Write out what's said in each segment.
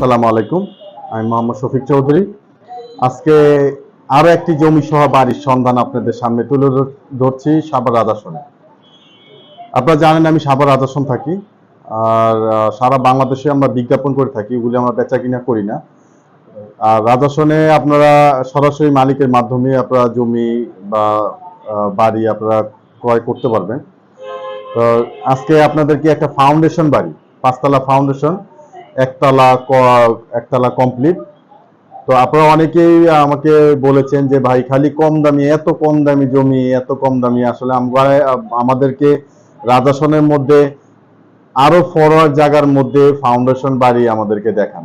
আসসালামু আলাইকুম। আমি মোহাম্মদ শফিক চৌধুরী। আজকে আরও একটি জমি সহ বাড়ির সন্ধান আপনাদের সামনে তুলে ধরছি সাভার রাজাসনে। আপনারা জানেন আমি সাভার রাজাসন থাকি, আর সারা বাংলাদেশে আমরা বিজ্ঞাপন করে থাকি ওগুলি আমরা বেচা কিনা করি না। আর রাজাসনে আপনারা সরাসরি মালিকের মাধ্যমে আপনারা জমি বা বাড়ি আপনারা ক্রয় করতে পারবেন। তো আজকে আপনাদেরকে একটা ফাউন্ডেশন বাড়ি, পাঁচতলা ফাউন্ডেশন একতলা একতলা কমপ্লিট তো আপনারা অনেকেই আমাকে বলেছেন যে, ভাই, খালি কম দামি, এত কম দামি জমি, এত কম দামি। আসলে আমরা আমাদেরকে রাজাসনের মধ্যে, আরও ফরওয়ার্ড জায়গার মধ্যে ফাউন্ডেশন বাড়ি আমাদেরকে দেখান।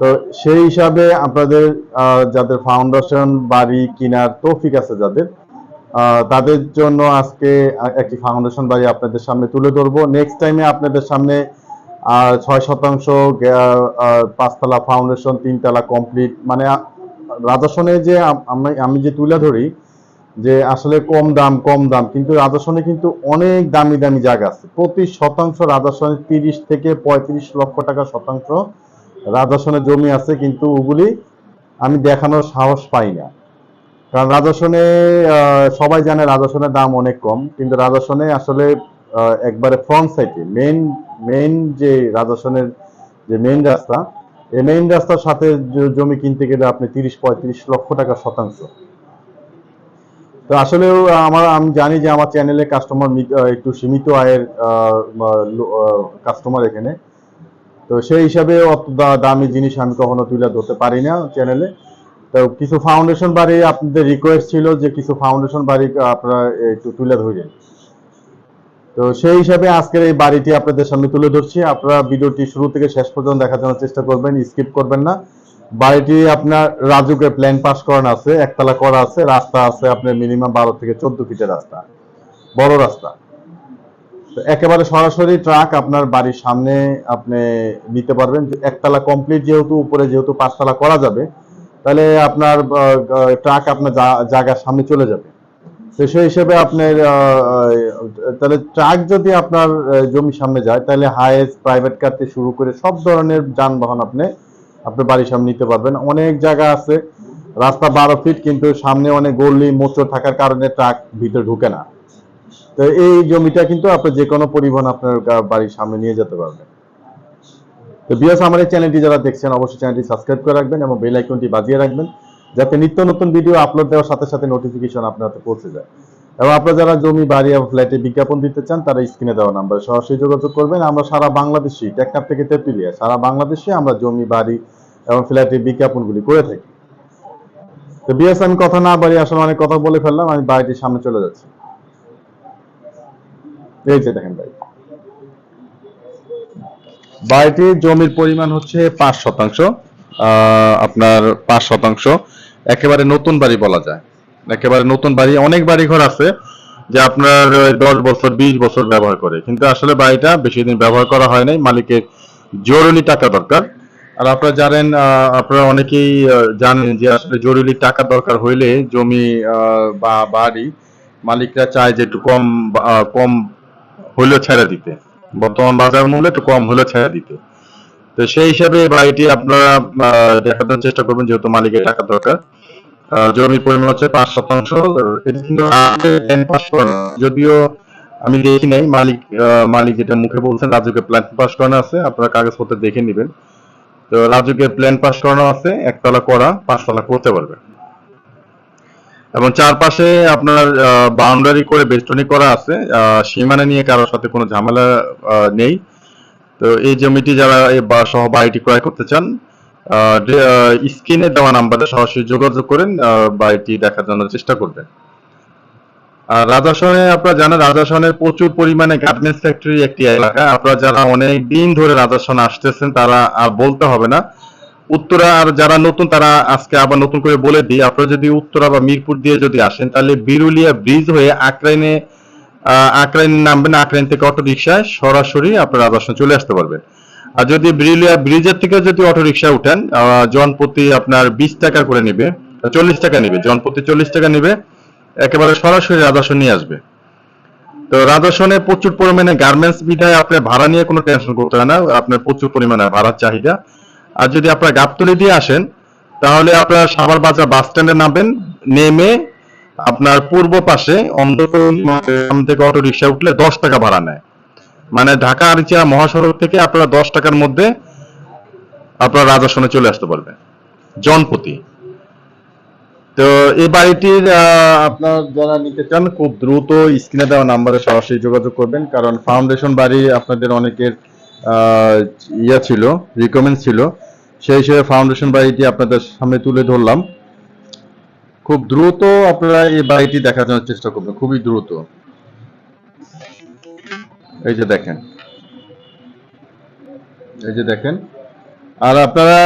তো সেই হিসাবে আপনাদের যাদের ফাউন্ডেশন বাড়ি কেনার তৌফিক আছে যাদের তাদের জন্য আজকে একটি ফাউন্ডেশন বাড়ি আপনাদের সামনে তুলে ধরবো। নেক্সট টাইমে আপনাদের সামনে ছয় শতাংশ পাঁচতলা ফাউন্ডেশন তিনতলা কমপ্লিট মানে রাজাসনে যে আমি আমি যে তুলে ধরি, যে আসলে কম দাম কম দাম, কিন্তু রাজাসনে কিন্তু অনেক দামি দামি জায়গা আছে। প্রতি শতাংশ রাজাসনে তিরিশ থেকে পঁয়ত্রিশ লক্ষ টাকা শতাংশ রাজাসনে জমি আছে, কিন্তু ওগুলি আমি দেখানোর সাহস পাই না। কারণ রাজাসনে সবাই জানে রাজাসনের দাম অনেক কম, কিন্তু রাজাসনে আসলে একবারে ফ্রন্ট সাইডে মেইন মেইন যে রাজাসনের যে মেইন রাস্তা, এই মেইন রাস্তার সাথে জমি কিনতে গেলে আপনি তিরিশ, পঁয়ত্রিশ লক্ষ টাকা শতাংশ। তো আসলেও আমার, আমি জানি যে আমার চ্যানেলে কাস্টমার একটু সীমিত আয়ের কাস্টমার এখানে। তো সেই হিসাবে অত দামি জিনিস আমি কখনো তুলে ধরতে পারি না চ্যানেলে তো কিছু ফাউন্ডেশন বাড়ি আপনাদের রিকোয়েস্ট ছিল যে কিছু ফাউন্ডেশন বাড়ি আপনারা একটু তুলে ধরেন। তো সেই হিসাবে আজকের এই বাড়িটি আপনাদের সামনে তুলে ধরছি। আপনারা ভিডিওটি শুরু থেকে শেষ পর্যন্ত দেখার জন্য চেষ্টা করবেন, স্কিপ করবেন না। বাড়িটি আপনার রাজুকের প্ল্যান পাস করানো আছে, একতলা করা আছে, রাস্তা আছে আপনার মিনিমাম বারো থেকে চোদ্দ ফিটের রাস্তা, বড় রাস্তা। একেবারে সরাসরি ট্রাক আপনার বাড়ির সামনে আপনি নিতে পারবেন। একতলা কমপ্লিট যেহেতু, উপরে যেহেতু পাঁচতলা করা যাবে, তাহলে আপনার ট্রাক আপনার জায়গার সামনে চলে যাবে। তো সেই হিসেবে আপনার তাহলে ট্রাক যদি আপনার জমির সামনে যায়, তাহলে হায়েস্ট প্রাইভেট কার থেকে শুরু করে সব ধরনের যানবাহন আপনি, আপনার বাড়ির সামনে নিতে পারবেন। অনেক জায়গা আছে, রাস্তা বারো ফিট কিন্তু সামনে অনেক গলি, মোচড় থাকার কারণে ট্রাক ভিতরে ঢুকে না। তো এই জমিটা কিন্তু আপনি যে কোনো পরিবহন আপনার বাড়ির সামনে নিয়ে যেতে পারবেন। তো বিয়াস আমার চ্যানেলটি যারা দেখছেন, অবশ্যই চ্যানেলটি সাবস্ক্রাইব করে রাখবেন এবং বেল আইকনটি বাজিয়ে রাখবেন। যাতে নিত্য নতুন ভিডিও আপলোড দেওয়ার সাথে সাথে নোটিফিকেশন আপনার হাতে পৌঁছে যায়। এবং আপনারা যারা জমি, বাড়ি এবং ফ্ল্যাটে বিজ্ঞাপন দিতে চান, তারা স্ক্রিনে দেওয়া নাম্বারে সরাসরি যোগাযোগ করবেন। আমরা সারা বাংলাদেশি, টেকনাফ থেকে তেতুলিয়া, সারা বাংলাদেশে আমরা জমি, বাড়ি এবং ফ্ল্যাটের বিজ্ঞাপনগুলি করে থাকি। তো বিএস আমি কথা না বাড়ি আসলে অনেক কথা বলে ফেললাম, আমি বাড়িটির সামনে চলে যাচ্ছি। এই যে দেখেন ভাই। বাড়িটির জমির পরিমাণ হচ্ছে পাঁচ শতাংশ। আপনার পাঁচ শতাংশ। একেবারে নতুন বাড়ি বলা যায়। একেবারে নতুন বাড়ি, অনেক বাড়ি ঘর আছে যে আপনার দশ বছর, বিশ বছর ব্যবহার করে। কিন্তু আসলে বাড়িটা বেশি দিন ব্যবহার করা হয় নাই, মালিকের জরুরি টাকা দরকার। আর আপনারা জানেন আপনারা অনেকেই জানেন যে আসলে জরুরি টাকা দরকার হইলে জমি বা বাড়ি মালিকরা চায় যে একটু কম কম হইলেও ছেড়ে দিতে। বর্তমান বাজার মূল্য একটু কম হলেও ছেড়ে দিতে। তো সেই হিসাবে বাড়িটি আপনারা দেখানোর চেষ্টা করবেন যেহেতু মালিকের টাকা দরকার। জমির পরিমাণ হচ্ছে পাঁচ শতাংশ। যদিও আমি দেখি নাই, মালিক মালিক যেটা মুখে বলছেন রাজুকে প্ল্যান পাস করানো আছে, আপনারা কাগজপত্র দেখে নেবেন। তো রাজুকে প্ল্যান পাস করানো আছে, একতলা করা, পাঁচতলা করতে পারবে। এবং চারপাশে আপনার বাউন্ডারি করে বেষ্টনী করা আছে সীমানা নিয়ে কারোর সাথে কোনো ঝামেলা নেই। তো এই জমিটি যারা বা- সহ বাড়িটি ক্রয় করতে চান স্ক্রিনে দেওয়া নাম্বারে সরাসরি যোগাযোগ করেন বাড়িটি দেখার জন্য চেষ্টা করবেন। আর রাজাসনে, আপনারা জানেন রাজাসনের প্রচুর পরিমাণে গার্মেন্টস ফ্যাক্টরি একটি এলাকা। আপনারা যারা অনেক দিন ধরে রাজাসনে আসতেছেন, তারা আর বলতে হবে না। উত্তরা, আর যারা নতুন, তারা আজকে আবার নতুন করে বলে দিই, আপনারা যদি উত্তরা বা মিরপুর দিয়ে যদি আসেন, তাহলে বিরুলিয়া ব্রিজ হয়ে আকরাইনে আকরাইন নামবেন, আকরাইন থেকে অটো রিক্সায় সরাসরি আপনারা রাজাসনে চলে আসতে পারবেন। আর যদি বিরুলিয়া, ব্রিজের থেকে যদি অটো রিক্সা উঠেন জনপ্রতি আপনার বিশ টাকা করে নেবে, চল্লিশ টাকা নেবে জনপ্রতি চল্লিশ টাকা নেবে, একেবারে সরাসরি রাজাসন নিয়ে আসবে। তো রাজস্বনে প্রচুর পরিমাণে গার্মেন্টস বিধায় আপনার ভাড়া নিয়ে কোনো টেনশন করতে হয় না, আপনার প্রচুর পরিমাণে ভাড়ার চাহিদা। আর যদি আপনার গাবতলি দিয়ে আসেন, তাহলে আপনার সাভার বাজার বাস স্ট্যান্ডে নামবেন, নেমে আপনার পূর্ব পাশে অন্তত এখান থেকে অটো রিক্সা উঠলে দশ টাকা ভাড়া নেয়। মানে ঢাকা আরিচা মহাসড়ক থেকে আপনারা দশ টাকার মধ্যে আপনার রাজস্বনে চলে আসতে পারবেন। জনপ্রতি তো এই বাড়িটির আপনার যারা নিতে চান, খুব দ্রুত স্ক্রিনে দেওয়া নাম্বারে সরাসরি যোগাযোগ করবেন। কারণ ফাউন্ডেশন বাড়ি আপনাদের অনেকের ইয়ে ছিল রিকমেন্ড ছিল। সেই হিসেবে ফাউন্ডেশন বাড়িটি আপনাদের সামনে তুলে ধরলাম। খুব দ্রুত আপনারা এই বাড়িটি দেখার জন্য চেষ্টা করবেন, খুবই দ্রুত। এই যে দেখেন। এই যে দেখেন। আর আপনারা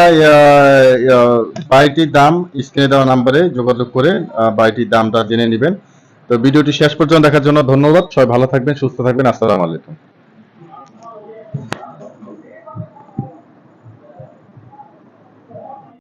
বাড়িটির দাম, স্ক্রিনে দেওয়া নাম্বারে যোগাযোগ করে বাড়িটির দামটা জেনে নেবেন। তো ভিডিওটি শেষ পর্যন্ত দেখার জন্য ধন্যবাদ। সবাই ভালো থাকবেন, সুস্থ থাকবেন। আসসালামু আলাইকুম।